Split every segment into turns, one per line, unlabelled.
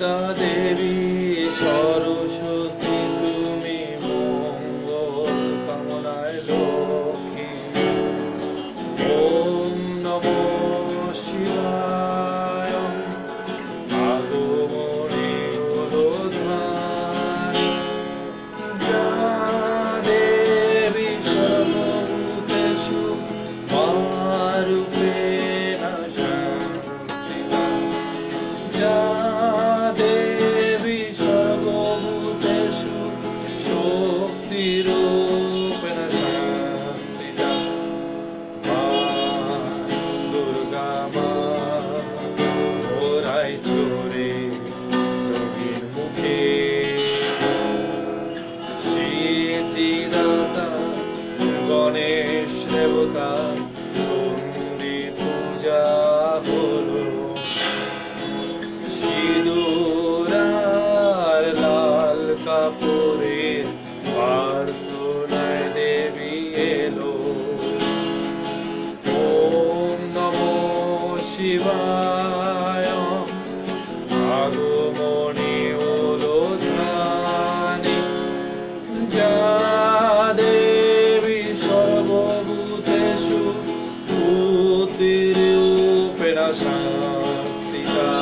The Devi. শিবায়। আগমনে হলো ধ্যানে। যা দেবী সর্বভূতেষু বুদ্ধিরূপেণ সংস্থিতা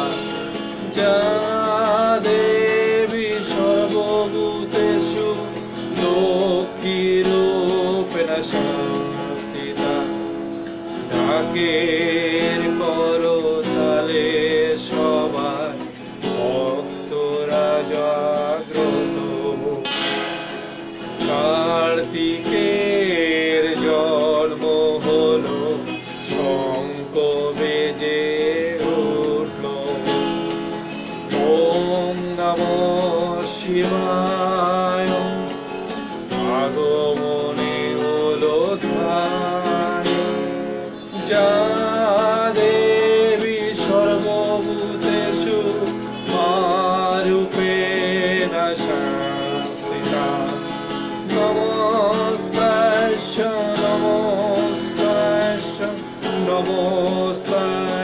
যা দেবী সর্বভূতেষু লক্ষ্মীরূপেণ সংস্থিতা ডাকের প্রতীকের জন্ম হলো শঙ্ক বেজে উঠল। ওম নম শিবায়, আগমনে হলো ধ্যান যা দেবী সর্বভূতেষু Vamos a...